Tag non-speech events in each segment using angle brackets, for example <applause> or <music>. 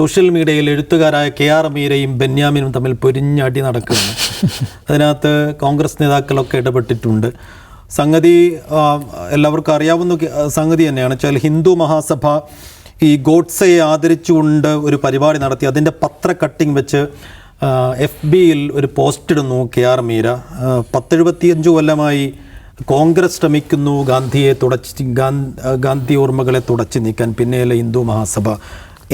Social മീഡിയയിൽ എഴുത്തുകാരായ K R മീരയും ബെന്യാമിനും തമ്മിൽ പൊരിഞ്ഞടി നടക്കുന്നു അതിനകത്ത് കോൺഗ്രസ് നേതാക്കളൊക്കെ ഇടപെട്ടിട്ടുണ്ട്. സംഗതി എല്ലാവർക്കും അറിയാവുന്ന സംഗതി തന്നെയാണ്. വെച്ചാൽ ഹിന്ദു മഹാസഭ ഈ ഗോഡ്സയെ ആദരിച്ചുകൊണ്ട് ഒരു പരിപാടി നടത്തി. അതിന്റെ പത്ര കട്ടിങ് വെച്ച് എഫ് ബിയിൽ ഒരു പോസ്റ്റ് ഇടുന്നു കെ ആർ മീര. പത്തെഴുപത്തിയഞ്ച് കൊല്ലമായി കോൺഗ്രസ് ശ്രമിക്കുന്നു ഗാന്ധിയെ തുടച്ച് ഗാന്ധി ഓർമ്മകളെ തുടച്ചു നീക്കാൻ. പിന്നെയല്ല ഹിന്ദു മഹാസഭ.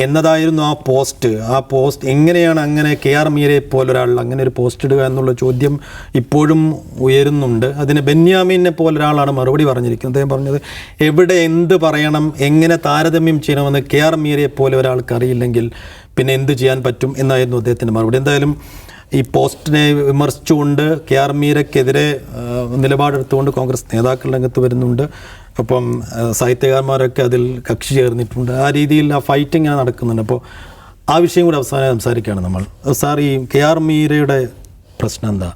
എന്നതായിരുന്നു ആ പോസ്റ്റ്. ആ പോസ്റ്റ് എങ്ങനെയാണ് അങ്ങനെ കെ ആർ മീരയെ പോലൊരാൾ അങ്ങനെ ഒരു പോസ്റ്റ് ഇടുക എന്നുള്ള ചോദ്യം ഇപ്പോഴും ഉയരുന്നുണ്ട്. അതിന് ബെന്യാമിനെ പോലൊരാളാണ് മറുപടി പറഞ്ഞിരിക്കുന്നത്. അദ്ദേഹം പറഞ്ഞത് എവിടെ എന്ത് പറയണം എങ്ങനെ താരതമ്യം ചെയ്യണമെന്ന് കെ ആർ മീരയെ പോലെ ഒരാൾക്ക് അറിയില്ലെങ്കിൽ പിന്നെ എന്ത് ചെയ്യാൻ പറ്റും? എന്നായിരുന്നു അദ്ദേഹത്തിന്റെ മറുപടി. എന്തായാലും ഈ പോസ്റ്റിനെ വിമർശിച്ചുകൊണ്ട് കെ ആർ മീരയ്ക്കെതിരെ നിലപാടെടുത്തുകൊണ്ട് കോൺഗ്രസ് നേതാക്കൾ രംഗത്ത് വരുന്നുണ്ട്. ഒപ്പം ആ, സാഹിത്യകാരന്മാരൊക്കെ അതിൽ കക്ഷി ചേർന്നിട്ടുണ്ട്. ആ രീതിയിൽ ആ ഫൈറ്റ് ഇങ്ങനെ നടക്കുന്നുണ്ട്. അപ്പോൾ ആ വിഷയം കൂടി അവസാനം സംസാരിക്കുകയാണ് നമ്മൾ. സാർ ഈ കെ ആർ മീരയുടെ പ്രശ്നം എന്താ?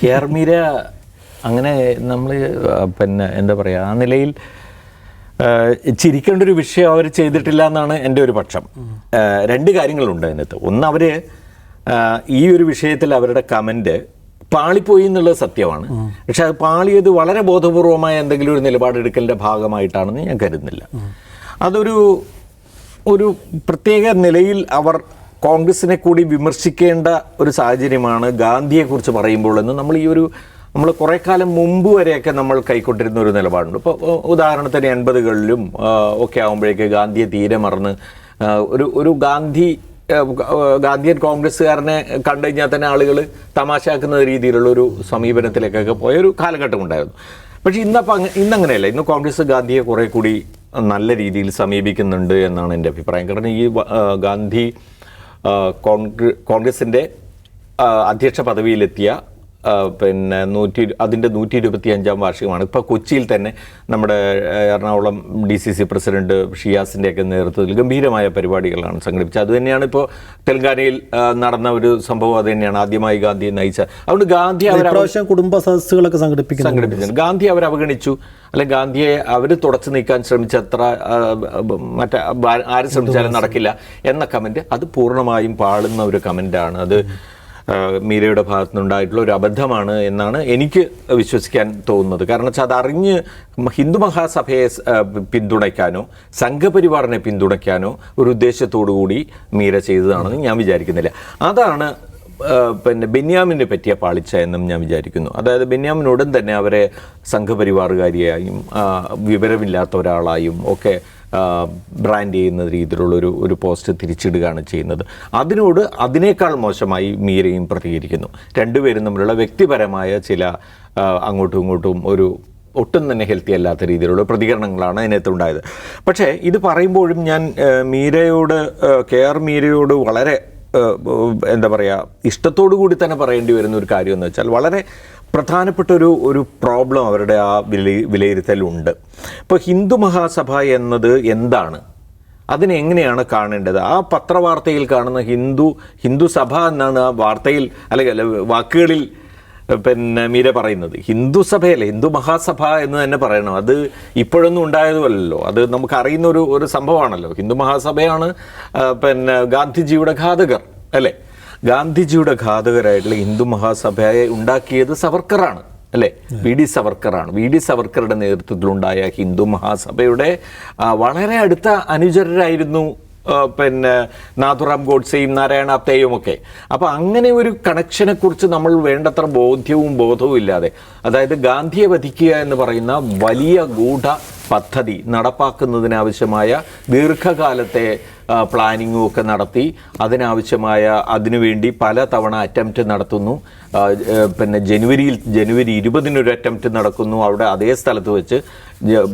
കെ ആർ മീര അങ്ങനെ നമ്മൾ പിന്നെ എന്താ പറയുക ആ നിലയിൽ ചിരിക്കേണ്ട ഒരു വിഷയം അവർ ചെയ്തിട്ടില്ല എന്നാണ് എന്റെ ഒരു പക്ഷം. രണ്ട് കാര്യങ്ങളുണ്ട് അതിനകത്ത്. ഒന്ന് അവർ ഈ ഒരു വിഷയത്തിൽ അവരുടെ കമന്റ് പാളിപ്പോയി എന്നുള്ളത് സത്യമാണ്. പക്ഷെ അത് പാളിയത് വളരെ ബോധപൂർവമായ എന്തെങ്കിലും ഒരു നിലപാടെടുക്കലിന്റെ ഭാഗമായിട്ടാണെന്ന് ഞാൻ കരുതുന്നില്ല. അതൊരു ഒരു പ്രത്യേക നിലയിൽ അവർ കോൺഗ്രസിനെ കൂടി വിമർശിക്കേണ്ട ഒരു സാഹചര്യമാണ് ഗാന്ധിയെക്കുറിച്ച് പറയുമ്പോൾ എന്ന് നമ്മൾ ഈ ഒരു നമ്മൾ കുറേ കാലം മുമ്പ് വരെയൊക്കെ നമ്മൾ കൈക്കൊണ്ടിരുന്ന ഒരു നിലപാടുണ്ട്. ഇപ്പോൾ ഉദാഹരണത്തിന് എൺപതുകളിലും ഒക്കെ ആകുമ്പോഴേക്ക് ഗാന്ധിയെ തീരെ മറന്ന് ഒരു ഒരു ഗാന്ധി ഗാന്ധിയൻ കോൺഗ്രസ്സുകാരനെ കണ്ടു കഴിഞ്ഞാൽ തന്നെ ആളുകൾ തമാശാക്കുന്ന രീതിയിലുള്ള ഒരു സമീപനത്തിലേക്കൊക്കെ പോയ ഒരു കാലഘട്ടം ഉണ്ടായിരുന്നു. പക്ഷേ ഇന്നപ്പോൾ അങ്ങ് ഇന്നങ്ങനെയല്ല. ഇന്ന് കോൺഗ്രസ് ഗാന്ധിയെ കുറേ കൂടി നല്ല രീതിയിൽ സമീപിക്കുന്നുണ്ട് എന്നാണ് എന്റെ അഭിപ്രായം. കാരണം ഈ ഗാന്ധി കോൺഗ്രസിന്റെ അധ്യക്ഷ പദവിയിലെത്തിയ പിന്നെ നൂറ്റി അതിന്റെ നൂറ്റി ഇരുപത്തി അഞ്ചാം വാർഷികമാണ്. ഇപ്പോൾ കൊച്ചിയിൽ തന്നെ നമ്മുടെ Ernakulam D C C president ഷിയാസിന്റെയൊക്കെ നേതൃത്വത്തിൽ ഗംഭീരമായ പരിപാടികളാണ് സംഘടിപ്പിച്ചത്. അതുതന്നെയാണ് ഇപ്പോൾ തെലങ്കാനയിൽ നടന്ന ഒരു സംഭവം അത് തന്നെയാണ്. ആദ്യമായി ഗാന്ധിയെ നയിച്ച. അതുകൊണ്ട് ഗാന്ധി അവർ ഇപ്രാവശ്യം കുടുംബ സദസ്സുകളൊക്കെ സംഘടിപ്പിക്കുന്നു സംഘടിപ്പിച്ചത് ഗാന്ധി അവർ അവഗണിച്ചു. അല്ലെ ഗാന്ധിയെ അവർ തുടച്ചു നീക്കാൻ ശ്രമിച്ചത്ര മറ്റേ ആരും ശ്രമിച്ചാലും നടക്കില്ല എന്ന കമന്റ് അത് പൂർണമായും പാളുന്ന ഒരു കമന്റാണ് അത് മീരയുടെ ഭാഗത്തു നിന്നുണ്ടായിട്ടുള്ള ഒരു അബദ്ധമാണ് എന്നാണ് എനിക്ക് വിശ്വസിക്കാൻ തോന്നുന്നത്. കാരണം വെച്ചാൽ അതറിഞ്ഞ് ഹിന്ദു മഹാസഭയെ പിന്തുണയ്ക്കാനോ സംഘപരിവാറിനെ പിന്തുണയ്ക്കാനോ ഒരു ഉദ്ദേശത്തോടു കൂടി മീര ചെയ്തതാണെന്ന് ഞാൻ വിചാരിക്കുന്നില്ല. അതാണ് പിന്നെ ബെന്യാമിനെ പറ്റിയ പാളിച്ച എന്നും ഞാൻ വിചാരിക്കുന്നു. അതായത് ബെന്യാമിനുടൻ തന്നെ അവരെ സംഘപരിവാറുകാരിയായും വിവരമില്ലാത്ത ഒരാളായും ഒക്കെ ബ്രാൻഡ് ചെയ്യുന്ന രീതിയിലുള്ള ഒരു ഒരു പോസ്റ്റ് തിരിച്ചിടുകയാണ് ചെയ്യുന്നത്. അതിനോട് അതിനേക്കാൾ മോശമായി മീരയും പ്രതികരിക്കുന്നു. രണ്ടുപേരും തമ്മിലുള്ള വ്യക്തിപരമായ ചില അങ്ങോട്ടും ഇങ്ങോട്ടും ഒരു ഒട്ടും തന്നെ ഹെൽത്തി അല്ലാത്ത രീതിയിലുള്ള പ്രതികരണങ്ങളാണ് അതിനകത്തുണ്ടായത്. പക്ഷേ ഇത് പറയുമ്പോഴും ഞാൻ മീരയോട് കെ ആർ മീരയോട് വളരെ എന്താ പറയുക ഇഷ്ടത്തോടു കൂടി തന്നെ പറയേണ്ടി വരുന്ന ഒരു കാര്യം എന്ന് വെച്ചാൽ വളരെ പ്രധാനപ്പെട്ട ഒരു ഒരു പ്രോബ്ലം അവരുടെ ആ വില വിലയിരുത്തലുണ്ട്. ഇപ്പോൾ ഹിന്ദു മഹാസഭ എന്നത് എന്താണ്? അതിനെ എങ്ങനെയാണ് കാണേണ്ടത്? ആ പത്രവാർത്തയിൽ കാണുന്ന ഹിന്ദു ഹിന്ദു സഭ എന്നാണ് ആ വാർത്തയിൽ അല്ലെങ്കിൽ അല്ല, വാക്കുകളിൽ പിന്നെ മീര പറയുന്നത്. ഹിന്ദു സഭയല്ല ഹിന്ദു മഹാസഭ എന്ന് തന്നെ പറയണം. അത് ഇപ്പോഴൊന്നും ഉണ്ടായതുമല്ലോ അത് നമുക്ക് അറിയുന്ന ഒരു ഒരു സംഭവമാണല്ലോ. ഹിന്ദു മഹാസഭയാണ് പിന്നെ ഗാന്ധിജിയുടെ ഘാതകർ അല്ലേ? ഗാന്ധിജിയുടെ ഘാതകരായിട്ടുള്ള ഹിന്ദു മഹാസഭയെ ഉണ്ടാക്കിയത് സവർക്കറാണ് അല്ലേ? വി ഡി സവർക്കറാണ്. വി ഡി സവർക്കറുടെ നേതൃത്വത്തിലുണ്ടായ ഹിന്ദു മഹാസഭയുടെ വളരെ അടുത്ത അനുചരരായിരുന്നു പിന്നെ നാഥുറാം ഗോഡ്സെയും നാരായണ ആപ്തേയും ഒക്കെ. അപ്പോൾ അങ്ങനെ ഒരു കണക്ഷനെ കുറിച്ച് നമ്മൾ വേണ്ടത്ര ബോധ്യവും ബോധവും ഇല്ലാതെ അതായത് ഗാന്ധിയെ വധിക്കുക എന്ന് പറയുന്ന വലിയ ഗൂഢ പദ്ധതി നടപ്പാക്കുന്നതിനാവശ്യമായ ദീർഘകാലത്തെ പ്ലാനിങ്ങും ഒക്കെ നടത്തി. അതിനാവശ്യമായ അതിനുവേണ്ടി പല തവണ അറ്റംപ്റ്റ് നടത്തുന്നു. പിന്നെ ജനുവരിയിൽ ജനുവരി ഇരുപതിനൊരു അറ്റംപ്റ്റ് നടക്കുന്നു. അവിടെ അതേ സ്ഥലത്ത് വെച്ച്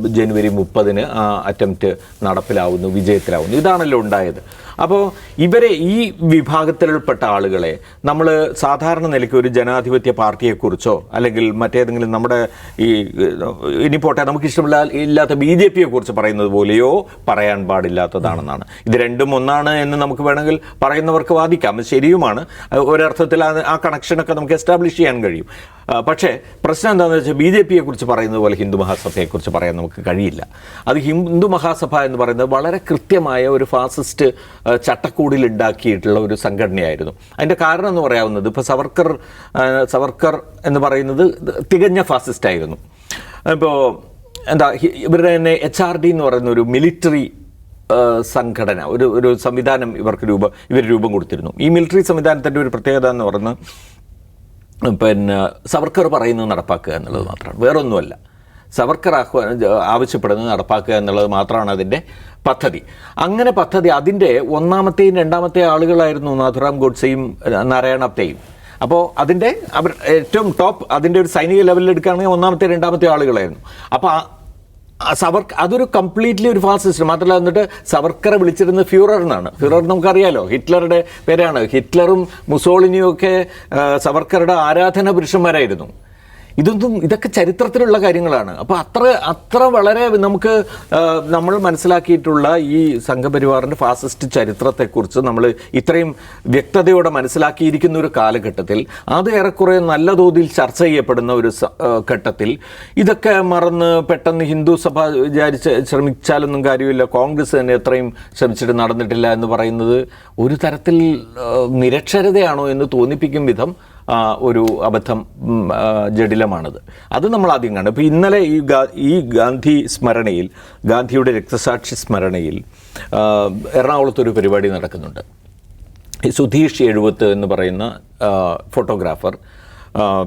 ജനുവരി മുപ്പതിന് ആ അറ്റംപ്റ്റ് നടപ്പിലാവുന്നു വിജയത്തിലാവുന്നു. ഇതാണല്ലോ ഉണ്ടായത്. അപ്പോൾ ഇവരെ ഈ വിഭാഗത്തിൽപ്പെട്ട ആളുകളെ നമ്മൾ സാധാരണ നിലയ്ക്ക് ഒരു ജനാധിപത്യ പാർട്ടിയെക്കുറിച്ചോ അല്ലെങ്കിൽ മറ്റേതെങ്കിലും നമ്മുടെ ഈ ഇനി പോട്ടെ നമുക്ക് ഇഷ്ടമില്ല ഇല്ലാത്ത ബി ജെ പിയെ കുറിച്ച് പറയുന്നത് പോലെയോ പറയാൻ പാടില്ലാത്തതാണെന്നാണ്. ഇത് രണ്ടും ഒന്നാണ് എന്ന് നമുക്ക് വേണമെങ്കിൽ പറയുന്നവർക്ക് വാദിക്കാം. ശരിയുമാണ്. ഒരർത്ഥത്തിൽ ആ കണക്ഷനൊക്കെ നമുക്ക് എസ്റ്റാബ്ലിഷ് ചെയ്യാൻ കഴിയും. പക്ഷേ പ്രശ്നം എന്താണെന്ന് വെച്ചാൽ ബി ജെ പിയെ കുറിച്ച് പറയുന്നത് പോലെ ഹിന്ദു മഹാസഭയെക്കുറിച്ച് പറയാൻ നമുക്ക് കഴിയില്ല. അത് ഹിന്ദു മഹാസഭ എന്ന് പറയുന്നത് വളരെ കൃത്യമായ ഒരു ഫാസിസ്റ്റ് ചട്ടക്കൂടിൽ ഉണ്ടാക്കിയിട്ടുള്ള ഒരു സംഘടനയായിരുന്നു. അതിന്റെ കാരണം എന്ന് പറയാവുന്നത് ഇപ്പോൾ സവർക്കർ സവർക്കർ എന്ന് പറയുന്നത് തികഞ്ഞ ഫാസിസ്റ്റ് ആയിരുന്നു ഇപ്പോൾ എന്താ ഇവരുടെ തന്നെ എച്ച് ആർ ഡി എന്ന് പറയുന്ന ഒരു മിലിറ്ററി സംഘടന ഒരു ഒരു സംവിധാനം ഇവർക്ക് രൂപം ഇവർ രൂപം കൊടുത്തിരുന്നു. ഈ മിലിറ്ററി സംവിധാനത്തിന്റെ ഒരു പ്രത്യേകത എന്ന് പറയുന്നത് പിന്നെ സവർക്കർ പറയുന്നത് നടപ്പാക്കുക എന്നുള്ളത് മാത്രമാണ്. വേറൊന്നുമല്ല. സവർക്കർ ആഹ്വാനം ആവശ്യപ്പെടുന്നത് നടപ്പാക്കുക എന്നുള്ളത് മാത്രമാണ് അതിന്റെ പദ്ധതി. അങ്ങനെ പദ്ധതി അതിന്റെ ഒന്നാമത്തെയും രണ്ടാമത്തെ ആളുകളായിരുന്നു നാഥുറാം ഗോഡ്സെയും നാരായണപ്തയും അപ്പോൾ അതിന്റെ അവർ ഏറ്റവും ടോപ്പ് അതിന്റെ ഒരു സൈനിക ലെവലിൽ എടുക്കുകയാണെങ്കിൽ ഒന്നാമത്തെ രണ്ടാമത്തെ ആളുകളായിരുന്നു. അപ്പോൾ ആ- ആ സവർ അതൊരു കംപ്ലീറ്റ്ലി ഒരു ഫാസിസ്റ്റ് സിസ്റ്റം മാത്രമല്ല എന്നിട്ട് സവർക്കറെ വിളിച്ചിരുന്നത് ഫ്യൂറർ എന്നാണ്. ഫ്യൂറർ നമുക്കറിയാലോ. ഹിറ്റ്ലറുടെ പേരാണ്. ഹിറ്റ്ലറും മുസോളിനിയും ഒക്കെ സവർക്കറുടെ ആരാധന പുരുഷന്മാരായിരുന്നു. ഇതൊന്നും ഇതൊക്കെ ചരിത്രത്തിലുള്ള കാര്യങ്ങളാണ്. അപ്പോൾ അത്ര അത്ര വളരെ നമുക്ക് നമ്മൾ മനസ്സിലാക്കിയിട്ടുള്ള ഈ സംഘപരിവാറിന്റെ ഫാസിസ്റ്റ് ചരിത്രത്തെക്കുറിച്ച് നമ്മൾ ഇത്രയും വ്യക്തതയോടെ മനസ്സിലാക്കിയിരിക്കുന്ന ഒരു കാലഘട്ടത്തിൽ അത് ഏറെക്കുറെ നല്ല തോതിൽ ചർച്ച ചെയ്യപ്പെടുന്ന ഒരു ഘട്ടത്തിൽ ഇതൊക്കെ മറന്ന് പെട്ടെന്ന് ഹിന്ദു സഭ വിചാരിച്ച് ശ്രമിച്ചാലൊന്നും കാര്യമില്ല കോൺഗ്രസ് തന്നെ എത്രയും ശ്രമിച്ചിട്ട് നടന്നിട്ടില്ല എന്ന് പറയുന്നത് ഒരു തരത്തിൽ നിരക്ഷരതയാണോ എന്ന് തോന്നിപ്പിക്കും വിധം ഒരു അബദ്ധം ജടിലമാണത്. അത് നമ്മൾ ആദ്യം കണ്ടു. ഇപ്പോൾ ഇന്നലെ ഈ ഈ ഗാന്ധി സ്മരണയിൽ ഗാന്ധിയുടെ രക്തസാക്ഷി സ്മരണയിൽ എറണാകുളത്തൊരു പരിപാടി നടക്കുന്നുണ്ട്. ഈ സുധീഷ് എഴുപത്ത് എന്ന് പറയുന്ന ഫോട്ടോഗ്രാഫർ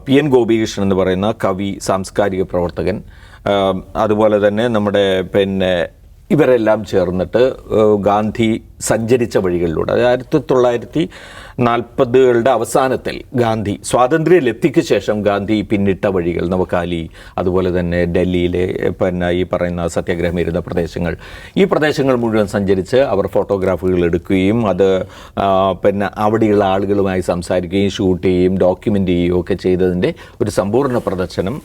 പി എൻ ഗോപികൃഷ്ണൻ എന്ന് പറയുന്ന കവി സാംസ്കാരിക പ്രവർത്തകൻ അതുപോലെ തന്നെ നമ്മുടെ പിന്നെ ഇവരെല്ലാം ചേർന്നിട്ട് ഗാന്ധി സഞ്ചരിച്ച വഴികളിലൂടെ. അതായത് ആയിരത്തി തൊള്ളായിരത്തി നാൽപ്പതുകളുടെ അവസാനത്തിൽ ഗാന്ധി സ്വാതന്ത്ര്യ ലബ്ധിക്ക് ശേഷം ഗാന്ധി പിന്നിട്ട വഴികൾ നവകാലി അതുപോലെ തന്നെ ഡൽഹിയിലെ പിന്നെ ഈ പറയുന്ന സത്യാഗ്രഹം ഇരുന്ന പ്രദേശങ്ങൾ. ഈ പ്രദേശങ്ങൾ മുഴുവൻ സഞ്ചരിച്ച് അവർ ഫോട്ടോഗ്രാഫുകൾ എടുക്കുകയും അത് പിന്നെ അവിടെയുള്ള ആളുകളുമായി സംസാരിക്കുകയും ഷൂട്ട് ചെയ്യുകയും ഡോക്യുമെന്റ് ചെയ്യുകയും ഒക്കെ ചെയ്തതിന്റെ ഒരു സമ്പൂർണ പ്രദർശനം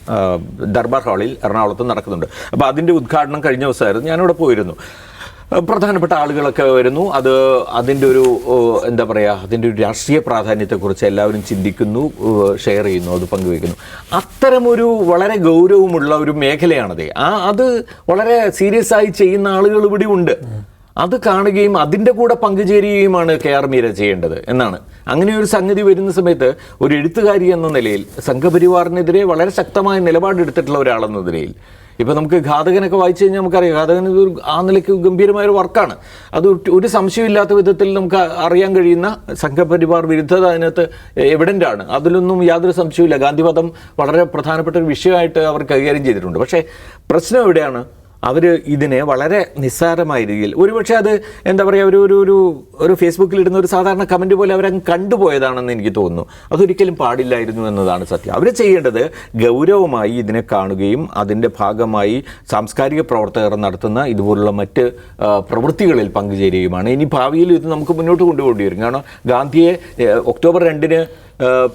ദർബാർ ഹാളിൽ എറണാകുളത്ത് നടക്കുന്നുണ്ട്. അപ്പോൾ അതിന്റെ ഉദ്ഘാടനം കഴിഞ്ഞ ദിവസമായിരുന്നു. ഞാനിവിടെ പോയിരുന്നു. പ്രധാനപ്പെട്ട ആളുകളൊക്കെ വരുന്നു. അത് അതിന്റെ ഒരു എന്താ പറയുക അതിന്റെ ഒരു രാഷ്ട്രീയ പ്രാധാന്യത്തെക്കുറിച്ച് എല്ലാവരും ചിന്തിക്കുന്നു ഷെയർ ചെയ്യുന്നു അത് പങ്കുവയ്ക്കുന്നു. അത്തരമൊരു വളരെ ഗൗരവമുള്ള ഒരു മേഖലയാണത്. ആ അത് വളരെ സീരിയസ് ആയി ചെയ്യുന്ന ആളുകൾ ഇവിടെ ഉണ്ട്. അത് കാണുകയും അതിന്റെ കൂടെ പങ്കുചേരുകയുമാണ് കെ ആർ മീര ചെയ്യേണ്ടത് എന്നാണ്. അങ്ങനെ ഒരു സംഗതി വരുന്ന സമയത്ത് ഒരു എഴുത്തുകാരി എന്ന നിലയിൽ സംഘപരിവാറിനെതിരെ വളരെ ശക്തമായ നിലപാടെടുത്തിട്ടുള്ള ഒരാളെന്ന നിലയിൽ ഇപ്പം നമുക്ക് ഘാതകനൊക്കെ വായിച്ചു കഴിഞ്ഞാൽ നമുക്കറിയാം. ഘാതകൻ ഇതൊരു ആ നിലയ്ക്ക് ഗംഭീരമായ ഒരു വർക്കാണ്. അത് ഒരു- സംശയമില്ലാത്ത വിധത്തിൽ നമുക്ക് അറിയാൻ കഴിയുന്ന സംഘപരിവാർ വിരുദ്ധത അതിനകത്ത് എവിഡന്റ് ആണ്. അതിലൊന്നും യാതൊരു സംശയവുമില്ല. ഗാന്ധിമതം വളരെ പ്രധാനപ്പെട്ട ഒരു വിഷയമായിട്ട് അവർ കൈകാര്യം ചെയ്തിട്ടുണ്ട്. പക്ഷേ പ്രശ്നം എവിടെയാണ്? അവർ ഇതിനെ വളരെ നിസ്സാരമായ രീതിയിൽ ഒരുപക്ഷെ അത് എന്താ പറയുക ഒരു ഒരു ഒരു ഒരു ഫേസ്ബുക്കിൽ ഇടുന്ന ഒരു സാധാരണ കമന്റ് പോലെ അവരങ്ങ് കണ്ടുപോയതാണെന്ന് എനിക്ക് തോന്നുന്നു. അതൊരിക്കലും പാടില്ലായിരുന്നു എന്നതാണ് സത്യം. അവർ ചെയ്യേണ്ടത് ഗൗരവമായി ഇതിനെ കാണുകയും അതിന്റെ ഭാഗമായി സാംസ്കാരിക പ്രവർത്തകർ നടത്തുന്ന ഇതുപോലുള്ള മറ്റ് പ്രവൃത്തികളിൽ പങ്കുചേരുകയുമാണ്. ഇനി ഭാവിയിൽ ഇത് നമുക്ക് മുന്നോട്ട് കൊണ്ടുപോകേണ്ടി വരും. കാരണം ഗാന്ധിയെ ഒക്ടോബർ രണ്ടിന്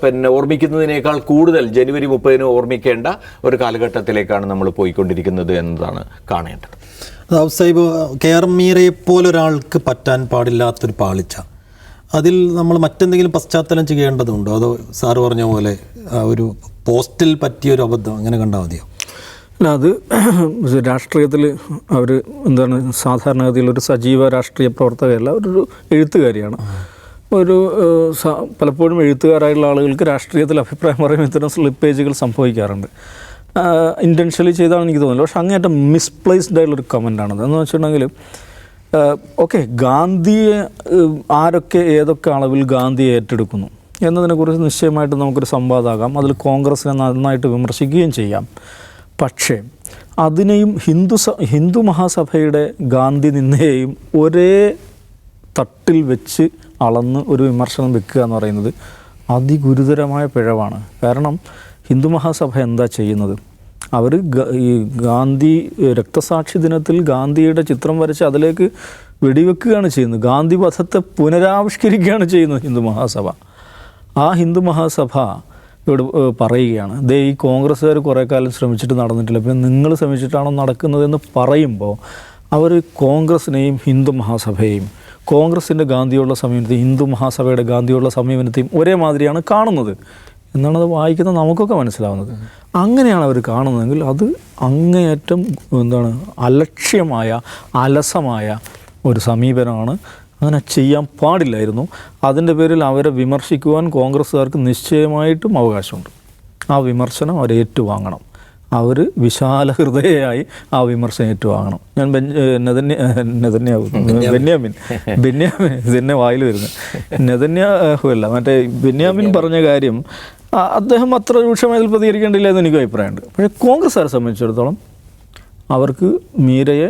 പിന്നെ ഓർമ്മിക്കുന്നതിനേക്കാൾ കൂടുതൽ ജനുവരി മുപ്പതിന് ഓർമ്മിക്കേണ്ട ഒരു കാലഘട്ടത്തിലേക്കാണ് നമ്മൾ പോയിക്കൊണ്ടിരിക്കുന്നത് എന്നതാണ് കാണേണ്ടത്. അത് സാഹിബ് കെ ആർ മീരയെ പോലെ ഒരാൾക്ക് പറ്റാൻ പാടില്ലാത്തൊരു പാളിച്ച. അതിൽ നമ്മൾ മറ്റെന്തെങ്കിലും പശ്ചാത്തലം ചെയ്യേണ്ടതുണ്ടോ? അതോ സാറ് പറഞ്ഞ പോലെ ഒരു പോസ്റ്റിൽ പറ്റിയൊരു അബദ്ധം അങ്ങനെ കണ്ടാൽ മതിയോ? അല്ല അത് <clears throat> രാഷ്ട്രീയത്തിൽ അവർ എന്താണ് സാധാരണഗതിയിൽ ഒരു സജീവ രാഷ്ട്രീയ പ്രവർത്തകയല്ല ഒരു എഴുത്തുകാരിയാണ്. ഒരു പലപ്പോഴും എഴുത്തുകാരായുള്ള ആളുകൾക്ക് രാഷ്ട്രീയത്തിൽ അഭിപ്രായം പറയുമ്പോൾ ഇത്തരം സ്ലിപ്പേജുകൾ സംഭവിക്കാറുണ്ട്. ഇന്റൻഷ്യലി ചെയ്താണ് എനിക്ക് തോന്നുന്നില്ല. പക്ഷേ അങ്ങേറ്റം മിസ്പ്ലേസ്ഡ് ആയിട്ടുള്ളൊരു കമന്റാണത് എന്ന് വെച്ചിട്ടുണ്ടെങ്കിൽ ഓക്കെ ഗാന്ധിയെ ആരൊക്കെ ഏതൊക്കെ അളവിൽ ഗാന്ധിയെ ഏറ്റെടുക്കുന്നു എന്നതിനെക്കുറിച്ച് നിശ്ചയമായിട്ട് നമുക്കൊരു സംവാദമാകാം അതിൽ കോൺഗ്രസിനെ നന്നായിട്ട് വിമർശിക്കുകയും ചെയ്യാം. പക്ഷേ അതിനെയും ഹിന്ദു ഹിന്ദു മഹാസഭയുടെ ഗാന്ധി നിന്നയെയും ഒരേ തട്ടിൽ വെച്ച് അളന്ന് ഒരു വിമർശനം വെക്കുക എന്ന് പറയുന്നത് അതിഗുരുതരമായ പിഴവാണ്. കാരണം ഹിന്ദു മഹാസഭ എന്താ ചെയ്യുന്നത്? അവർ ഈ ഗാന്ധി രക്തസാക്ഷി ദിനത്തിൽ ഗാന്ധിയുടെ ചിത്രം വരച്ച് അതിലേക്ക് വെടിവെക്കുകയാണ് ചെയ്യുന്നത്. ഗാന്ധി വധത്തെ പുനരാവിഷ്കരിക്കുകയാണ് ചെയ്യുന്നത് ഹിന്ദു മഹാസഭ. ആ ഹിന്ദു മഹാസഭ ഇവിടെ പറയുകയാണ് ദേ ഈ കോൺഗ്രസ്സുകാർ കുറേ കാലം ശ്രമിച്ചിട്ട് നടന്നിട്ടില്ല. പിന്നെ നിങ്ങൾ ശ്രമിച്ചിട്ടാണോ നടക്കുന്നതെന്ന് പറയുമ്പോൾ അവർ കോൺഗ്രസിനെയും ഹിന്ദു മഹാസഭയെയും കോൺഗ്രസിന്റെ ഗാന്ധിയുള്ള സമീപനത്തെയും ഹിന്ദു മഹാസഭയുടെ ഗാന്ധിയുള്ള സമീപനത്തെയും ഒരേ മാതിരിയാണ് കാണുന്നത് എന്നാണ് അത് വായിക്കുന്ന നമുക്കൊക്കെ മനസ്സിലാവുന്നത്. അങ്ങനെയാണ് അവർ കാണുന്നതെങ്കിൽ അത് അങ്ങേയറ്റം എന്താണ് അലക്ഷ്യമായ അലസമായ ഒരു സമീപനമാണ്. അങ്ങനെ ചെയ്യാൻ പാടില്ലായിരുന്നു. അതിന്റെ പേരിൽ അവരെ വിമർശിക്കുവാൻ കോൺഗ്രസ്സുകാർക്ക് നിശ്ചയമായിട്ടും അവകാശമുണ്ട്. ആ വിമർശനം അവർ ഏറ്റുവാങ്ങണം. അവർ വിശാല ഹൃദയമായി ആ വിമർശനം ഏറ്റുവാങ്ങണം. ഞാൻ നെതന്യാഹു ബെന്യാമിൻ. ബെന്യാമിൻ. ഇതെന്നെ വായിൽ വരുന്നത്. നെതന്യാഹു അല്ല മറ്റേ ബെന്യാമിൻ പറഞ്ഞ കാര്യം അദ്ദേഹം അത്ര രൂക്ഷമായതിൽ പ്രതികരിക്കേണ്ടില്ല എന്ന് എനിക്ക് അഭിപ്രായമുണ്ട്. പക്ഷേ കോൺഗ്രസ്സുകാരെ സംബന്ധിച്ചിടത്തോളം അവർക്ക് മീരയെ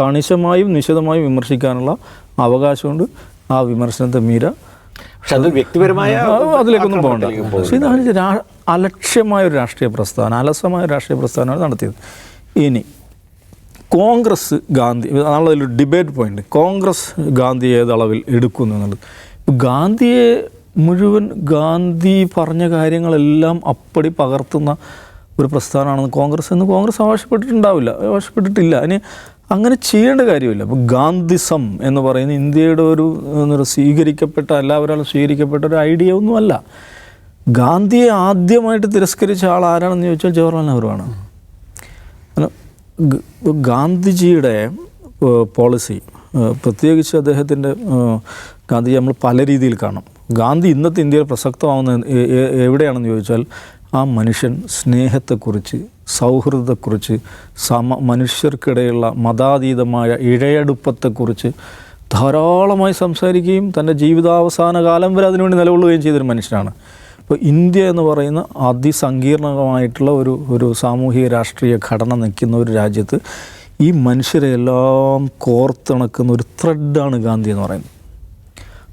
കണിശമായും നിശിതമായും വിമർശിക്കാനുള്ള അവകാശമുണ്ട്. ആ വിമർശനത്തെ മീര പക്ഷെ അത് വ്യക്തിപരമായ അതിലേക്കൊന്നും പോകണ്ട. പക്ഷേ ഇതാണ് രാ- അലക്ഷ്യമായ ഒരു രാഷ്ട്രീയ പ്രസ്ഥാനം അലസമായ ഒരു രാഷ്ട്രീയ പ്രസ്ഥാനമാണ് നടത്തിയത്. ഇനി കോൺഗ്രസ് ഗാന്ധി അതാണ് ഡിബേറ്റ് പോയിന്റ്. കോൺഗ്രസ് ഗാന്ധി ഏതളവിൽ എടുക്കുന്നു എന്നുള്ളത്? ഇപ്പം ഗാന്ധിയെ മുഴുവൻ ഗാന്ധി പറഞ്ഞ കാര്യങ്ങളെല്ലാം അപ്പടി പകർത്തുന്ന ഒരു പ്രസ്ഥാനമാണെന്ന് കോൺഗ്രസ് എന്ന് കോൺഗ്രസ് ആവശ്യപ്പെട്ടിട്ടുണ്ടാവില്ല. ആവശ്യപ്പെട്ടിട്ടില്ല. അതിന് അങ്ങനെ ചെയ്യേണ്ട കാര്യമില്ല. അപ്പോൾ ഗാന്ധിസം എന്ന് പറയുന്ന ഇന്ത്യയുടെ ഒരു സ്വീകരിക്കപ്പെട്ട എല്ലാവരും സ്വീകരിക്കപ്പെട്ട ഒരു ഐഡിയ ഒന്നുമല്ല. ഗാന്ധിയെ ആദ്യമായിട്ട് തിരസ്കരിച്ച ആൾ ആരാണെന്ന് ചോദിച്ചാൽ ജവഹർലാൽ നെഹ്റുവാണ് ഗാന്ധിജിയുടെ പോളിസി പ്രത്യേകിച്ച് അദ്ദേഹത്തിന്റെ ഗാന്ധിജി ഗാന്ധി നമ്മൾ പല രീതിയിൽ കാണും. ഗാന്ധി ഇന്നത്തെ ഇന്ത്യയിൽ പ്രസക്തമാവുന്ന എവിടെയാണെന്ന് ചോദിച്ചാൽ ആ മനുഷ്യൻ സ്നേഹത്തെക്കുറിച്ച് സൗഹൃദത്തെക്കുറിച്ച് സമ മനുഷ്യർക്കിടയിലുള്ള മതാതീതമായ ഇഴയടുപ്പത്തെക്കുറിച്ച് ധാരാളമായി സംസാരിക്കുകയും തന്റെ ജീവിതാവസാന കാലം വരെ അതിനുവേണ്ടി നിലകൊള്ളുകയും ചെയ്തൊരു മനുഷ്യനാണ്. ഇപ്പോൾ ഇന്ത്യ എന്ന് പറയുന്ന അതിസങ്കീർണമായിട്ടുള്ള ഒരു ഒരു സാമൂഹിക രാഷ്ട്രീയ ഘടന നിൽക്കുന്ന ഒരു രാജ്യത്ത് ഈ മനുഷ്യരെ എല്ലാം കോർത്തിണക്കുന്ന ഒരു ത്രെഡാണ് ഗാന്ധി എന്ന് പറയുന്നത്.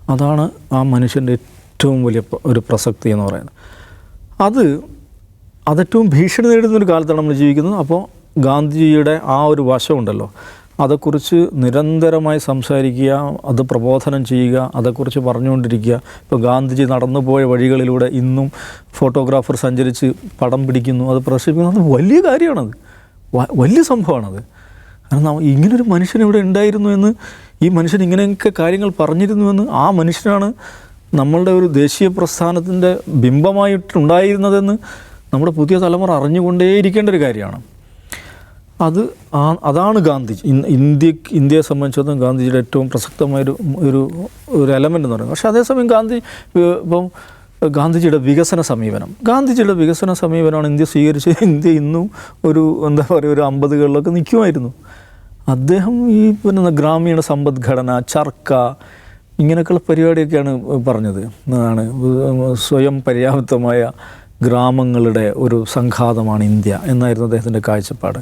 അതാണ് ആ മനുഷ്യന്റെ ഏറ്റവും വലിയ ഒരു പ്രസക്തി എന്ന് പറയുന്നത്. അത് അതേറ്റവും ഭീഷണി നേടുന്ന ഒരു കാലത്താണ് നമ്മൾ ജീവിക്കുന്നത്. അപ്പോൾ ഗാന്ധിജിയുടെ ആ ഒരു വശമുണ്ടല്ലോ. അതേക്കുറിച്ച് നിരന്തരമായി സംസാരിക്കുക അത് പ്രബോധനം ചെയ്യുക അതേക്കുറിച്ച് പറഞ്ഞുകൊണ്ടിരിക്കുക. ഇപ്പോൾ ഗാന്ധിജി നടന്നു പോയ വഴികളിലൂടെ ഇന്നും ഫോട്ടോഗ്രാഫർ സഞ്ചരിച്ച് പടം പിടിക്കുന്നു. അത് പ്രദർശിപ്പിക്കുന്നു. അത് വലിയ കാര്യമാണത്. വലിയ സംഭവമാണത്. കാരണം ഇങ്ങനൊരു മനുഷ്യൻ ഇവിടെ ഉണ്ടായിരുന്നു എന്ന് ഈ മനുഷ്യൻ ഇങ്ങനെയൊക്കെ കാര്യങ്ങൾ പറഞ്ഞിരുന്നുവെന്ന് ആ മനുഷ്യനാണ് നമ്മളുടെ ഒരു ദേശീയ പ്രസ്ഥാനത്തിന്റെ ബിംബമായിട്ടുണ്ടായിരുന്നതെന്ന് നമ്മുടെ പുതിയ തലമുറ അറിഞ്ഞുകൊണ്ടേയിരിക്കേണ്ട ഒരു കാര്യമാണ്. അത് അതാണ് ഗാന്ധിജി. ഇന്ത്യ ഇന്ത്യയെ സംബന്ധിച്ചിടത്തോളം ഗാന്ധിജിയുടെ ഏറ്റവും പ്രസക്തമായൊരു ഒരു ഒരു എലമെന്റ് എന്ന് പറയുന്നത്. പക്ഷേ അതേസമയം ഗാന്ധി ഇപ്പം ഗാന്ധിജിയുടെ വികസന സമീപനം. ഗാന്ധിജിയുടെ വികസന സമീപനമാണ് ഇന്ത്യ സ്വീകരിച്ചത് <laughs> ഇന്ത്യ ഇന്നും ഒരു എന്താ പറയുക ഒരു അമ്പതുകളിലൊക്കെ നിൽക്കുമായിരുന്നു. അദ്ദേഹം ഈ പിന്നെ ഗ്രാമീണ സമ്പദ്ഘടന ചർക്ക ഇങ്ങനെയൊക്കെയുള്ള പരിപാടിയൊക്കെയാണ് പറഞ്ഞത്. എന്നാണ് സ്വയം പര്യാപ്തമായ ഗ്രാമങ്ങളുടെ ഒരു സംഘാതമാണ് ഇന്ത്യ എന്നായിരുന്നു അദ്ദേഹത്തിന്റെ കാഴ്ചപ്പാട്.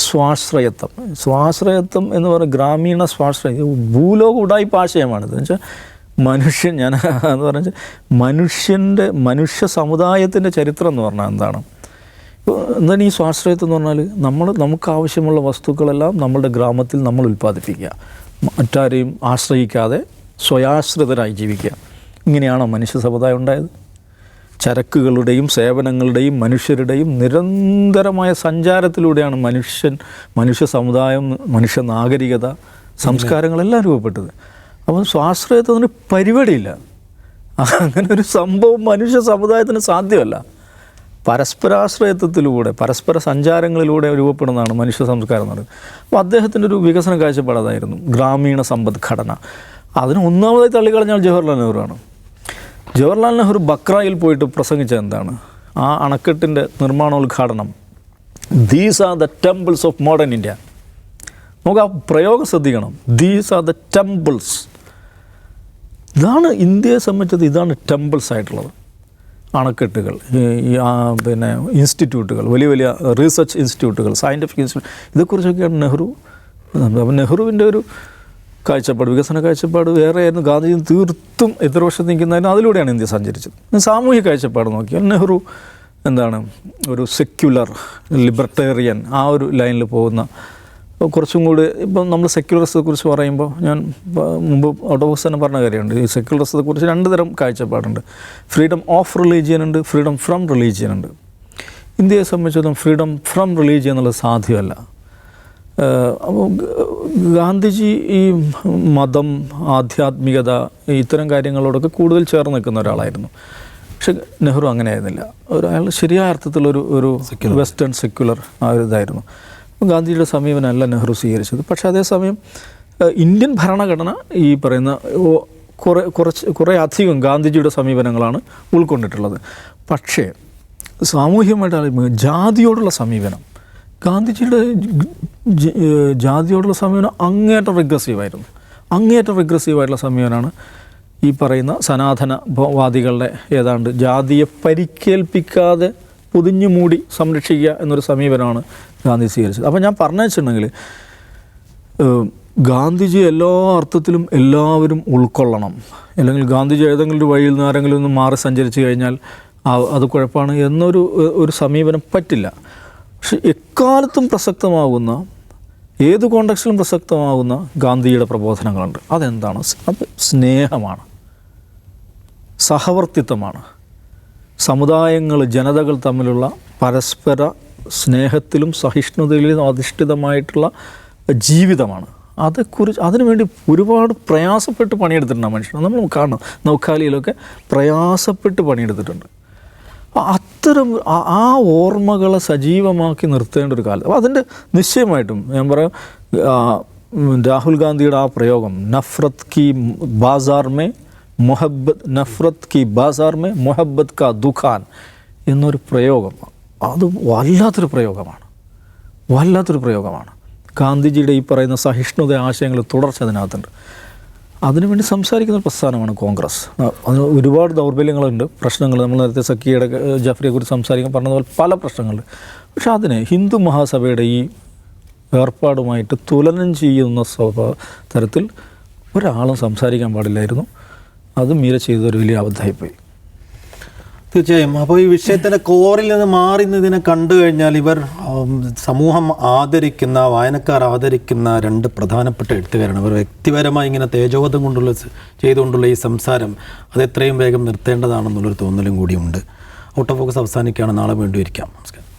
സ്വാശ്രയത്വം. സ്വാശ്രയത്വം എന്ന് പറയുന്നത് ഗ്രാമീണ സ്വാശ്രയം ഭൂലോക ഉടായ്പ എന്ന് വെച്ചാൽ മനുഷ്യൻ ഞാൻ എന്ന് പറഞ്ഞാൽ മനുഷ്യന്റെ മനുഷ്യ സമുദായത്തിന്റെ ചരിത്രം എന്ന് പറഞ്ഞാൽ എന്താണ്? എന്താണ് ഈ സ്വാശ്രയത്വം എന്ന് പറഞ്ഞാൽ നമ്മൾ നമുക്ക് ആവശ്യമുള്ള വസ്തുക്കളെല്ലാം നമ്മളുടെ ഗ്രാമത്തിൽ നമ്മൾ ഉൽപ്പാദിപ്പിക്കുക. മറ്റാരെയും ആശ്രയിക്കാതെ സ്വയാശ്രിതരായി ജീവിക്കുക. ഇങ്ങനെയാണോ മനുഷ്യ സമുദായം ഉണ്ടായത്? ചരക്കുകളുടെയും സേവനങ്ങളുടെയും മനുഷ്യരുടെയും നിരന്തരമായ സഞ്ചാരത്തിലൂടെയാണ് മനുഷ്യൻ മനുഷ്യ സമുദായം മനുഷ്യ നാഗരികത സംസ്കാരങ്ങളെല്ലാം രൂപപ്പെട്ടത്. അപ്പോൾ സ്വാശ്രയത്വത്തിന് പരിപാടിയില്ല. അങ്ങനെ ഒരു സംഭവം മനുഷ്യ സമുദായത്തിന് സാധ്യമല്ല. പരസ്പരാശ്രയത്വത്തിലൂടെ പരസ്പര സഞ്ചാരങ്ങളിലൂടെ രൂപപ്പെടുന്നതാണ് മനുഷ്യ സംസ്കാരം എന്ന് പറയുന്നത്. അപ്പോൾ അദ്ദേഹത്തിന്റെ ഒരു വികസന കാഴ്ചപ്പാട് അതായിരുന്നു ഗ്രാമീണ സമ്പദ്ഘടന. അതിന് ഒന്നാമതായി തള്ളിക്കളഞ്ഞാൽ ജവഹർലാൽ നെഹ്റുവാണ്. ജവഹർലാൽ നെഹ്റു ബക്രായിൽ പോയിട്ട് പ്രസംഗിച്ചത് എന്താണ് ആ അണക്കെട്ടിന്റെ നിർമ്മാണോദ്ഘാടനം. These are the temples of modern India നമുക്ക് ആ പ്രയോഗം ശ്രദ്ധിക്കണം. ദീസ് ആർ ദ ടെമ്പിൾസ് ഇതാണ് ഇന്ത്യയെ സംബന്ധിച്ചത് ഇതാണ് ടെമ്പിൾസ് ആയിട്ടുള്ളത്. അണക്കെട്ടുകൾ പിന്നെ ഇൻസ്റ്റിറ്റ്യൂട്ടുകൾ വലിയ വലിയ റീസർച്ച് ഇൻസ്റ്റിറ്റ്യൂട്ടുകൾ സയന്റിഫിക് ഇൻസ്റ്റിറ്റ്യൂട്ട് ഇതേക്കുറിച്ചൊക്കെയാണ് നെഹ്റു അപ്പം നെഹ്റുവിന്റെ ഒരു കാഴ്ചപ്പാട് വികസന കാഴ്ചപ്പാട് വേറെയായിരുന്നു. ഗാന്ധിജി തീർത്തും എതിർവശത്ത് നിൽക്കുന്നതിന് അതിലൂടെയാണ് ഇന്ത്യ സഞ്ചരിച്ചത്. സാമൂഹിക കാഴ്ചപ്പാട് നോക്കിയാൽ നെഹ്റു എന്താണ് ഒരു സെക്യുലർ ലിബർട്ടേറിയൻ ആ ഒരു ലൈനിൽ പോകുന്ന കുറച്ചും കൂടി ഇപ്പം നമ്മൾ സെക്യുലറിസത്തെ കുറിച്ച് പറയുമ്പോൾ ഞാൻ മുമ്പ് ഔട്ട് തന്നെ പറഞ്ഞ കാര്യമുണ്ട്. ഈ സെക്യുലറിസത്തെ കുറിച്ച് രണ്ട് തരം കാഴ്ചപ്പാടുണ്ട്. ഫ്രീഡം ഓഫ് റിലീജിയൻ ഉണ്ട് ഫ്രീഡം ഫ്രം റിലീജിയൻ ഉണ്ട്. ഇന്ത്യയെ സംബന്ധിച്ചിടത്തോളം ഫ്രീഡം ഫ്രം റിലീജിയൻ എന്നുള്ളത് സാധ്യമല്ല. അപ്പോൾ ഗാന്ധിജി ഈ മതം ആധ്യാത്മികത ഇത്തരം കാര്യങ്ങളോടൊക്കെ കൂടുതൽ ചേർന്ന് നിൽക്കുന്ന ഒരാളായിരുന്നു. പക്ഷെ നെഹ്റു അങ്ങനെയായിരുന്നില്ല. ഒരു അയാൾ ശരിയായ അർത്ഥത്തിലൊരു ഒരു വെസ്റ്റേൺ സെക്യുലർ ആ ഒരു ഇതായിരുന്നു. ഗാന്ധിജിയുടെ സമീപനമല്ല നെഹ്റു സ്വീകരിച്ചത്. പക്ഷെ അതേസമയം ഇന്ത്യൻ ഭരണഘടന ഈ പറയുന്ന കുറേ കുറച്ച് കുറേ അധികം ഗാന്ധിജിയുടെ സമീപനങ്ങളാണ് ഉൾക്കൊണ്ടിട്ടുള്ളത്. പക്ഷേ സാമൂഹ്യമായിട്ട് ജാതിയോടുള്ള സമീപനം ഗാന്ധിജിയുടെ ജാതിയോടുള്ള സമീപനം അങ്ങേയറ്റം റിഗ്രസീവായിരുന്നു അങ്ങേയറ്റം റിഗ്രസീവായിട്ടുള്ള സമീപനമാണ് ഈ പറയുന്ന സനാതനവാദികളുടെ വാദികളുടെ ഏതാണ്ട് ജാതിയെ പരിക്കേൽപ്പിക്കാതെ പൊതിഞ്ഞു മൂടി സംരക്ഷിക്കുക എന്നൊരു സമീപനമാണ് ഗാന്ധി സ്വീകരിച്ചത്. അപ്പോൾ ഞാൻ പറഞ്ഞു വെച്ചിട്ടുണ്ടെങ്കിൽ ഗാന്ധിജി എല്ലാ അർത്ഥത്തിലും എല്ലാവരും ഉൾക്കൊള്ളണം. അല്ലെങ്കിൽ ഗാന്ധിജി ഏതെങ്കിലും ഒരു വഴിയിൽ നിന്ന് ആരെങ്കിലും ഒന്ന് മാറി സഞ്ചരിച്ചു കഴിഞ്ഞാൽ അത് കുഴപ്പമാണ് എന്നൊരു ഒരു സമീപനം പറ്റില്ല. പക്ഷെ എക്കാലത്തും പ്രസക്തമാകുന്ന ഏത് കോണ്ടക്സ്റ്റിലും പ്രസക്തമാകുന്ന ഗാന്ധിയുടെ പ്രബോധനങ്ങളുണ്ട്. അതെന്താണ്? അത് സ്നേഹമാണ്. സഹവർത്തിത്വമാണ്. സമുദായങ്ങൾ ജനതകൾ തമ്മിലുള്ള പരസ്പര സ്നേഹത്തിലും സഹിഷ്ണുതയിലും അധിഷ്ഠിതമായിട്ടുള്ള ജീവിതമാണ്. അതേക്കുറിച്ച് അതിനുവേണ്ടി ഒരുപാട് പ്രയാസപ്പെട്ട് പണിയെടുത്തിട്ടുണ്ട് ആ മനുഷ്യൻ. നമ്മൾ കാണണം നൗക്കാലിയിലൊക്കെ പ്രയാസപ്പെട്ട് പണിയെടുത്തിട്ടുണ്ട്. അപ്പോൾ അത്തരം ആ- ഓർമ്മകളെ സജീവമാക്കി നിർത്തേണ്ട ഒരു കാലം. അപ്പോൾ അതിന്റെ നിശ്ചയമായിട്ടും ഞാൻ പറയാം രാഹുൽ ഗാന്ധിയുടെ ആ പ്രയോഗം നഫ്രത് കി ബാസാർ മേ മൊഹബത്ത് നഫ്രത് കി ബാസാർ മേ മൊഹബത്ത് കാ ദുഖാൻ എന്നൊരു പ്രയോഗം. അത് വല്ലാത്തൊരു പ്രയോഗമാണ്. വല്ലാത്തൊരു പ്രയോഗമാണ്. ഗാന്ധിജിയുടെ ഈ പറയുന്ന സഹിഷ്ണുത ആശയങ്ങൾ തുടർച്ച അതിനകത്തുണ്ട് അതിനുവേണ്ടി സംസാരിക്കുന്ന ഒരു പ്രസ്ഥാനമാണ് കോൺഗ്രസ്. അതിന് ഒരുപാട് ദൗർബല്യങ്ങളുണ്ട്. പ്രശ്നങ്ങൾ നമ്മൾ നേരത്തെ സഖിയുടെ ഏഹ്, ജാഫ്രിയെ കുറിച്ച് സംസാരിക്കാൻ പറഞ്ഞതുപോലെ പല പ്രശ്നങ്ങളുണ്ട്. പക്ഷേ അതിന് ഹിന്ദു മഹാസഭയുടെ ഈ ഏർപ്പാടുമായിട്ട് തുലനം ചെയ്യുന്ന സ്വഭാവ തരത്തിൽ ഒരാളും സംസാരിക്കാൻ പാടില്ലായിരുന്നു. അത് മീര ചെയ്തൊരു വലിയ അബദ്ധമായിപ്പോയി. തീർച്ചയായും. അപ്പോൾ ഈ വിഷയത്തിന്റെ കോറിൽ നിന്ന് മാറി നിന്നതിനെ കണ്ടു കഴിഞ്ഞാൽ ഇവർ സമൂഹം ആദരിക്കുന്ന വായനക്കാർ ആദരിക്കുന്ന രണ്ട് പ്രധാനപ്പെട്ട എഴുത്തുകാരാണ്. ഇവർ വ്യക്തിപരമായി ഇങ്ങനെ തേജോവധം കൊണ്ടുള്ള ചെയ്തുകൊണ്ടുള്ള ഈ സംസാരം അത് എത്രയും വേഗം നിർത്തേണ്ടതാണെന്നുള്ളൊരു തോന്നലും കൂടിയുണ്ട്. ഔട്ട് ഓഫ് ഫോക്കസ് അവസാനിക്കുകയാണ്. നാളെ വീണ്ടും ഇരിക്കാം. നമസ്കാരം.